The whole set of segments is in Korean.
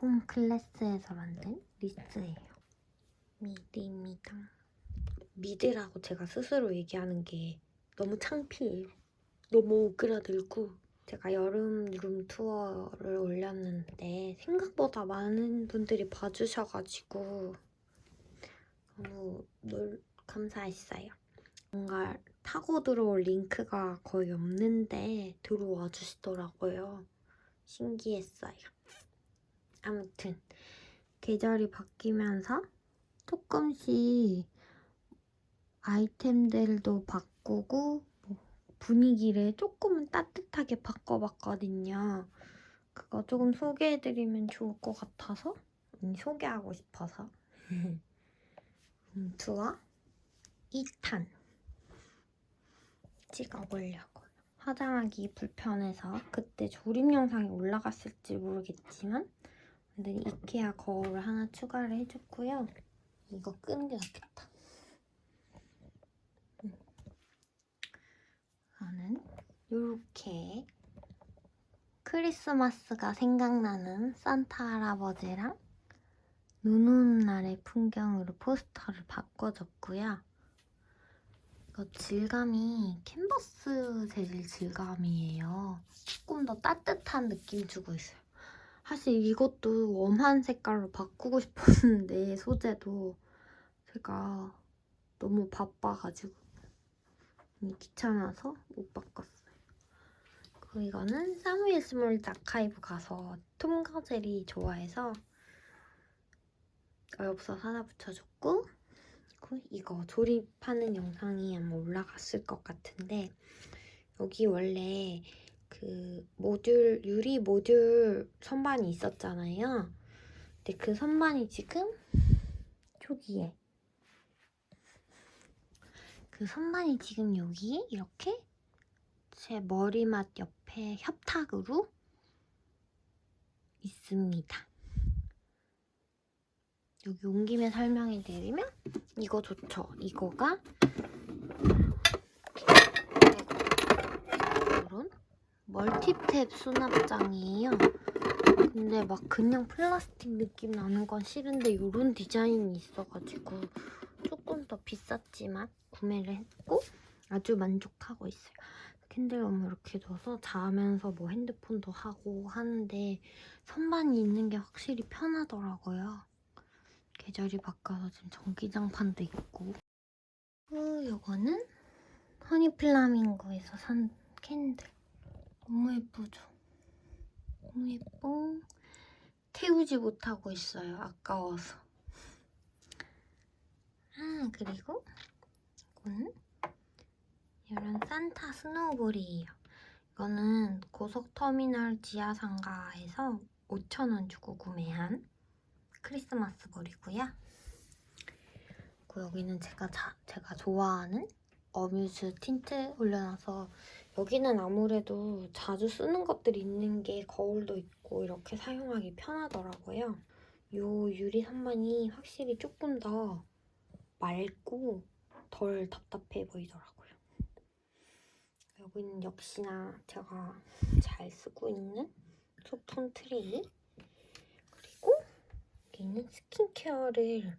오홈 클래스에서 만든 리스트예요. 미드입니다. 미드라고 제가 스스로 얘기하는 게 너무 창피해요. 너무 오그라들고 제가 여름 룸 투어를 올렸는데 생각보다 많은 분들이 봐주셔가지고 너무 놀, 감사했어요. 뭔가 타고 들어올 링크가 거의 없는데 들어와 주시더라고요. 신기했어요. 아무튼 계절이 바뀌면서 조금씩 아이템들도 바꾸고 뭐 분위기를 조금은 따뜻하게 바꿔봤거든요. 그거 조금 소개해드리면 좋을 것 같아서 음, 소개하고 싶어서 음, 투어 2탄 찍어보려고 화장하기 불편해서 그때 조립 영상이 올라갔을지 모르겠지만 완전히 이케아 거울을 하나 추가를 해줬고요. 이거 끄는 게 낫겠다. 음. 저는 이렇게 크리스마스가 생각나는 산타 할아버지랑 눈 오는 날의 풍경으로 포스터를 바꿔줬고요. 이거 질감이 캔버스 재질 질감이에요. 조금 더 따뜻한 느낌 주고 있어요. 사실 이것도 웜한 색깔로 바꾸고 싶었는데 소재도 제가 너무 바빠가지고 귀찮아서 못 바꿨어요. 그리고 이거는 사무엘 스몰 아카이브 가서 톰 가젤이 좋아해서 어엽서 사다 붙여줬고 이거 조립하는 영상이 아마 올라갔을 것 같은데 여기 원래 그 모듈 유리 모듈 선반이 있었잖아요. 근데 그 선반이 지금 저기에 그 선반이 지금 여기 이렇게 제 머리맡 옆에 협탁으로 있습니다. 여기 온 김에 설명해 드리면 이거 좋죠. 이거가 이런 멀티탭 수납장이에요. 근데 막 그냥 플라스틱 느낌 나는 건 싫은데 이런 디자인이 있어가지고 조금 더 비쌌지만 구매를 했고 아주 만족하고 있어요. 캔들홈 이렇게 둬서 자면서 뭐 핸드폰도 하고 하는데 선반이 있는 게 확실히 편하더라고요. 계절이 바뀌어서 지금 전기장판도 있고 그 요거는 허니플라밍고에서 산 캔들 너무 예쁘죠? 너무 예뻐 태우지 못하고 있어요 아까워서 아 그리고 이거는 이런 산타 스노우볼이에요 이거는 고속터미널 지하상가에서 5,000원 주고 구매한 크리스마스 볼이고요. 그리고 여기는 제가 자, 제가 좋아하는 어뮤즈 틴트 올려놔서 여기는 아무래도 자주 쓰는 것들이 있는 게 거울도 있고 이렇게 사용하기 편하더라고요. 요 유리 선반이 확실히 조금 더 맑고 덜 답답해 보이더라고요. 여기는 역시나 제가 잘 쓰고 있는 소품 트레이 여기는 스킨케어를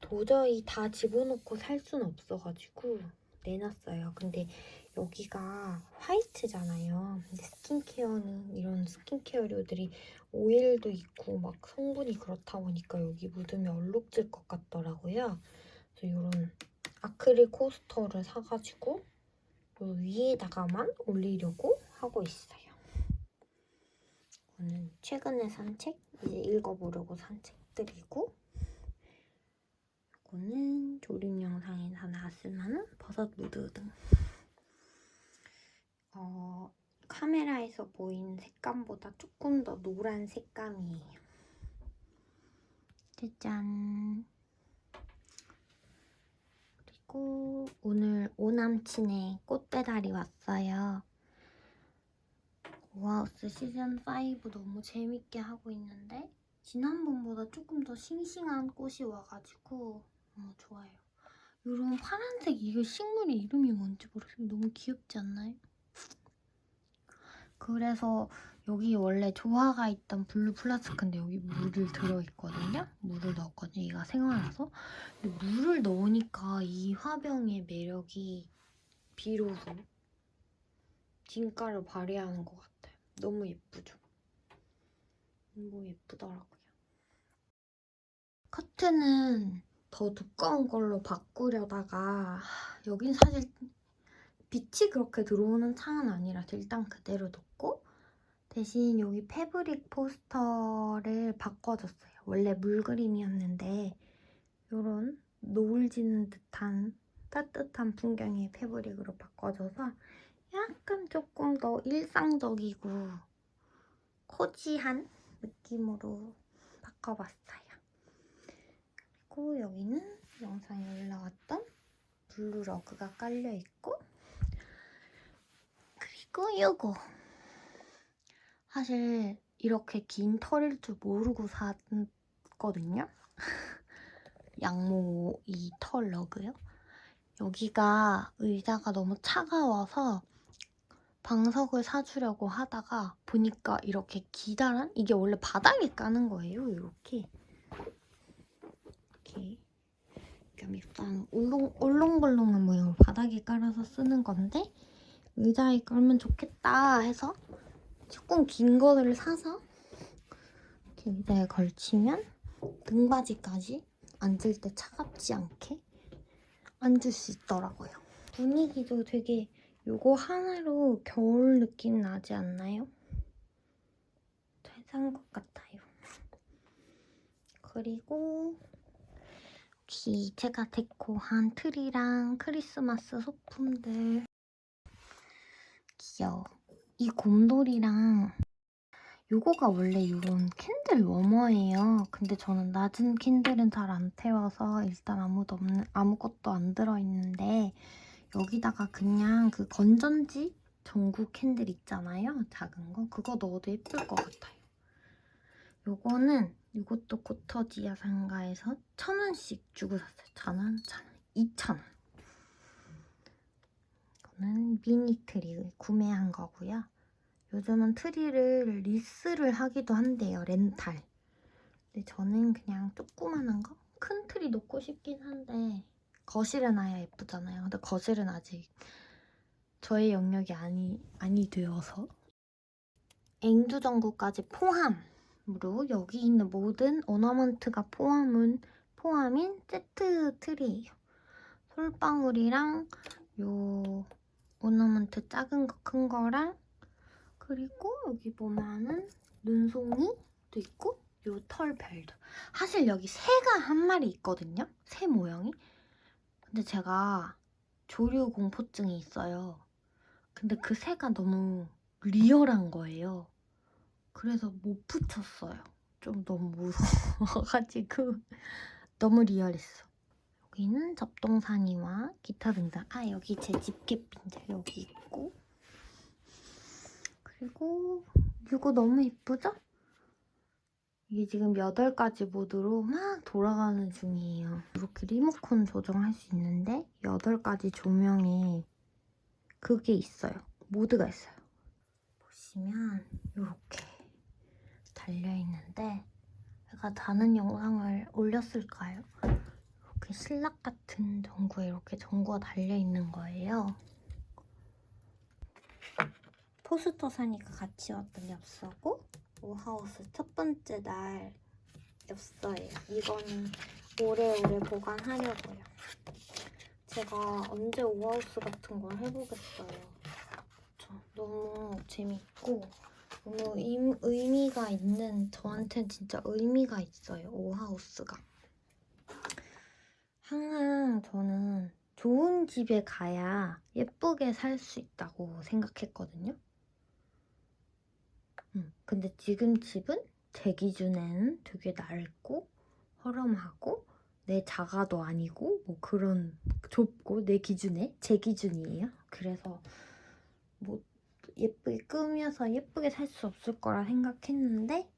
도저히 다 집어넣고 살 수는 없어가지고 내놨어요. 근데 여기가 화이트잖아요. 근데 스킨케어는 이런 스킨케어류들이 오일도 있고 막 성분이 그렇다 보니까 여기 묻으면 얼룩질 것 같더라고요. 그래서 이런 아크릴 코스터를 사가지고 요 위에다가만 올리려고 하고 있어요. 이거는 최근에 산 책, 이제 읽어보려고 산 책들이고 이거는 조립 영상에 다 나왔을 만한 버섯 무드 등 어, 카메라에서 보이는 색감보다 조금 더 노란 색감이에요. 짜잔 그리고 오늘 오남친의 꽃배달이 왔어요. 오하우스 시즌5 너무 재밌게 하고 있는데 지난번보다 조금 더 싱싱한 꽃이 와가지고 어, 좋아요. 이런 파란색 이거 식물의 이름이 뭔지 모르겠어요. 너무 귀엽지 않나요? 그래서 여기 원래 조화가 있던 블루 플라스크인데 여기 물을 들어있거든요. 물을 넣었거든요. 얘가 생활라서. 근데 물을 넣으니까 이 화병의 매력이 비로소 진가를 발휘하는 것 같아요. 너무 예쁘죠? 너무 예쁘더라고요. 커튼은 더 두꺼운 걸로 바꾸려다가 여긴 사실 빛이 그렇게 들어오는 창은 아니라서 일단 그대로 놓고 대신 여기 패브릭 포스터를 바꿔줬어요. 원래 물그림이었는데 이런 노을 지는 듯한 따뜻한 풍경의 패브릭으로 바꿔줘서 약간 조금 더 일상적이고 코지한 느낌으로 바꿔봤어요. 그리고 여기는 영상에 올라왔던 블루 러그가 깔려있고 요거 사실 이렇게 긴 털일 줄 모르고 샀거든요. 양모 이 털 러그요. 여기가 의자가 너무 차가워서 방석을 사주려고 하다가 보니까 이렇게 기다란 이게 원래 바닥에 까는 거예요. 이렇게 이렇게 좀 약간 울렁 울렁벌렁한 모양으로 바닥에 깔아서 쓰는 건데 의자에 깔면 좋겠다 해서 조금 긴 거를 사서 이렇게 의자에 걸치면 등받이까지 앉을 때 차갑지 않게 앉을 수 있더라고요. 분위기도 되게 요거 하나로 겨울 느낌 나지 않나요? 잘 산 것 같아요. 그리고 여기 제가 데코한 트리랑 크리스마스 소품들 귀여워. 이 곰돌이랑 요거가 원래 이런 캔들 워머예요. 근데 저는 낮은 캔들은 잘 안 태워서 일단 아무도 없는 아무것도 안 들어 있는데 여기다가 그냥 그 건전지 전구 캔들 있잖아요. 작은 거 그거 넣어도 예쁠 것 같아요. 요거는 이것도 고터지야 상가에서 천 원씩 주고 샀어요. 천 원, 천 원, 이천 원. 이거는 미니 트리 구매한 거고요. 요즘은 트리를 리스를 하기도 한대요. 렌탈. 근데 저는 그냥 조그만한 거? 큰 트리 놓고 싶긴 한데 거실에 놔야 예쁘잖아요. 근데 거실은 아직 저의 영역이 아니, 아니 되어서 앵두 전구까지 포함으로 여기 있는 모든 오너먼트가 포함은 포함인 세트 트리예요. 솔방울이랑 요 오너먼트 작은 거 큰 거랑 그리고 여기 보면은 눈송이도 있고 요 털별도. 사실 여기 새가 한 마리 있거든요? 새 모양이. 근데 제가 조류 공포증이 있어요. 근데 그 새가 너무 리얼한 거예요. 그래서 못 붙였어요. 좀 너무 무서워가지고. 너무 리얼했어 여기는 접동사니와 기타 등등 아 여기 제 집게핀들 여기 있고 그리고 이거 너무 이쁘죠? 이게 지금 8가지 모드로 막 돌아가는 중이에요. 이렇게 리모컨 조정할 수 있는데 8가지 조명에 그게 있어요. 모드가 있어요. 보시면 이렇게 달려있는데 제가 다른 영상을 올렸을까요? 이렇게 신락 같은 전구에 이렇게 전구가 달려 있는 거예요. 포스터 사니까 같이 왔던 엽서고 오하우스 첫 번째 날 엽서예요. 이거는 오래오래 보관하려고요. 제가 언제 오하우스 같은 걸 해보겠어요. 저 너무 재밌고 너무 임, 의미가 있는 저한테는 진짜 의미가 있어요. 오하우스가. 항상 저는 좋은 집에 가야 예쁘게 살 수 있다고 생각했거든요. 음, 근데 지금 집은 제 기준에는 되게 낡고 허름하고 내 자가도 아니고 뭐 그런 좁고 내 기준에 제 기준이에요. 그래서 뭐 예쁘게 꾸며서 예쁘게 살 수 없을 거라 생각했는데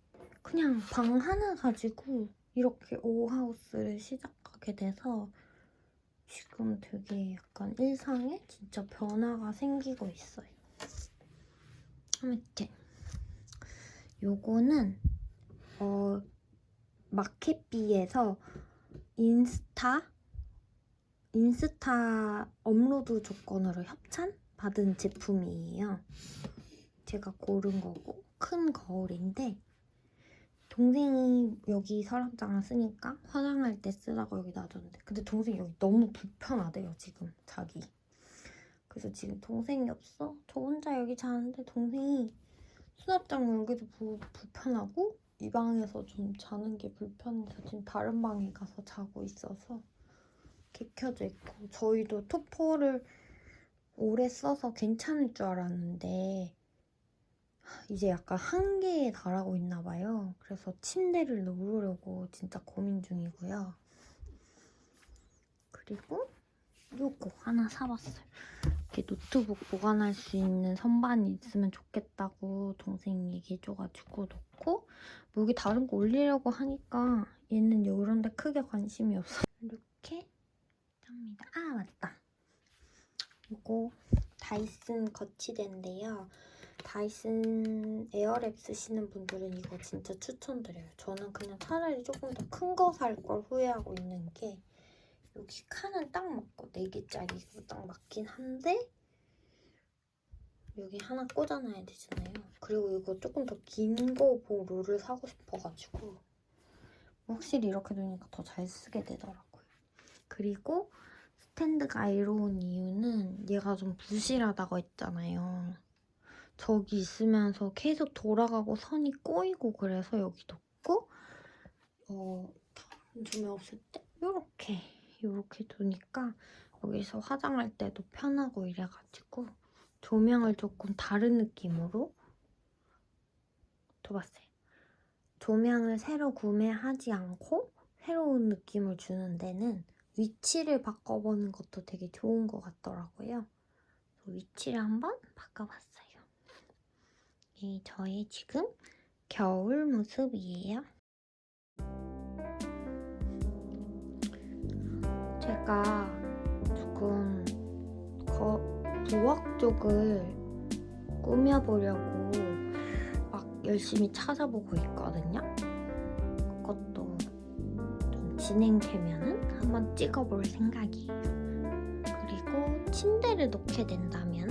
그냥 방 하나 가지고 이렇게 오하우스를 시작하게 돼서 지금 되게 약간 일상에 진짜 변화가 생기고 있어요. 아무튼 요거는 어 마켓비에서 인스타 인스타 업로드 조건으로 협찬 받은 제품이에요. 제가 고른 거고 큰 거울인데 동생이 여기 서랍장을 쓰니까 화장할 때 쓰라고 여기 놔뒀는데 근데 동생이 여기 너무 불편하대요 지금 자기. 그래서 지금 동생이 없어. 저 혼자 여기 자는데 동생이 수납장 여기도 부, 불편하고 이 방에서 좀 자는 게 불편해서 지금 다른 방에 가서 자고 있어서 이렇게 켜져 있고 저희도 토퍼를 오래 써서 괜찮을 줄 알았는데 이제 약간 한계에 달하고 있나 봐요. 그래서 침대를 놓으려고 진짜 고민 중이고요. 그리고 요거 하나 사봤어요. 이렇게 노트북 보관할 수 있는 선반이 있으면 좋겠다고 동생이 얘기해줘가지고 놓고 뭐 여기 다른 거 올리려고 하니까 얘는 이런 데 크게 관심이 없어. 이렇게 합니다. 아 맞다. 이거 다이슨 거치대인데요. 다이슨 에어랩 쓰시는 분들은 이거 진짜 추천드려요. 저는 그냥 차라리 조금 더 큰 거 살 걸 후회하고 있는 게 여기 칸은 딱 맞고 4개짜리가 딱 맞긴 한데 여기 하나 꽂아놔야 되잖아요. 그리고 이거 조금 더 긴 거 보고 롤을 사고 싶어가지고 확실히 이렇게 두니까 더 잘 쓰게 되더라고요. 그리고 스탠드가 아이로운 이유는 얘가 좀 부실하다고 했잖아요. 저기 있으면서 계속 돌아가고 선이 꼬이고 그래서 여기 놓고 어 조명 없을 때 요렇게 요렇게 두니까 여기서 화장할 때도 편하고 이래가지고 조명을 조금 다른 느낌으로 둬봤어요. 조명을 새로 구매하지 않고 새로운 느낌을 주는 데는 위치를 바꿔보는 것도 되게 좋은 것 같더라고요. 위치를 한번 바꿔봤어요. 이 저의 지금 겨울 모습이에요. 제가 조금 거, 부엌 쪽을 꾸며보려고 막 열심히 찾아보고 있거든요. 그것도 좀 진행되면은 한번 찍어볼 생각이에요. 그리고 침대를 놓게 된다면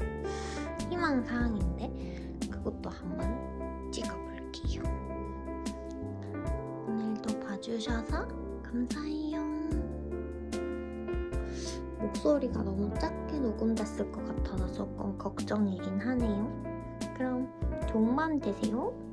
희망사항인데 그것도 한번 찍어볼게요. 오늘도 봐주셔서 감사해요. 목소리가 너무 작게 녹음됐을 것 같아서 조금 걱정이긴 하네요. 그럼 밤 되세요.